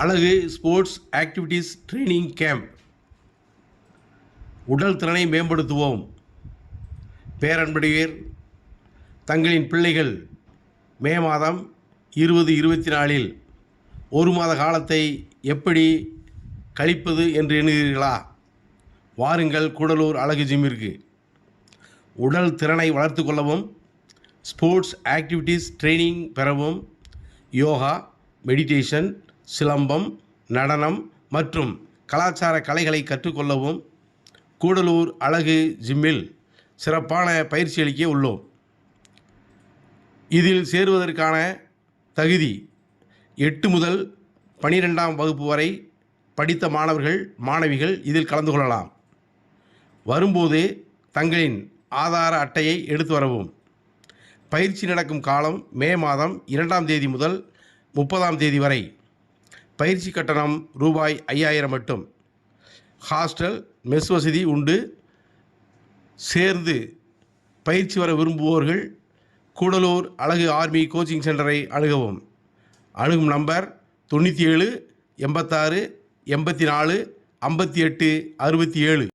அழகு sports activities training camp உடல் திறனை மேம்படுத்துவோம். பேரன்படியர் தங்களின் பிள்ளைகள் மே மாதம் இருபது இருபத்தி நாலில் ஒரு மாத காலத்தை எப்படி கழிப்பது என்று எண்ணுகிறீர்களா? வாருங்கள் கூடலூர் அழகு ஜிம்மிற்கு உடல் திறனை வளர்த்து கொள்ளவும் ஸ்போர்ட்ஸ் ஆக்டிவிட்டீஸ் ட்ரைனிங் பெறவும் யோகா மெடிடேஷன் சிலம்பம் நடனம் மற்றும் கலாச்சார கலைகளை கற்றுக்கொள்ளவும் கூடலூர் அழகு ஜிம்மில் சிறப்பான பயிற்சி அளிக்க உள்ளோம். இதில் சேருவதற்கான தகுதி எட்டு முதல் பனிரெண்டாம் வகுப்பு வரை படித்த மாணவர்கள் மாணவிகள் இதில் கலந்து கொள்ளலாம். வரும்போது தங்களின் ஆதார அட்டையை எடுத்து வரவும். பயிற்சி நடக்கும் காலம் மே மாதம் இரண்டாம் தேதி முதல் முப்பதாம் தேதி வரை பயிற்சி கட்டணம் ரூபாய் ஐயாயிரம் மட்டும். ஹாஸ்டல் மெஸ் வசதி உண்டு. சேர்ந்து பயிற்சி வர விரும்புவோர்கள் கூடலூர் அழகு ஆர்மி கோச்சிங் சென்டரை அணுகவும். அணுகும் நம்பர் தொண்ணூற்றி ஏழு எண்பத்தாறு எண்பத்தி நாலு ஐம்பத்தி எட்டு அறுபத்தி ஏழு.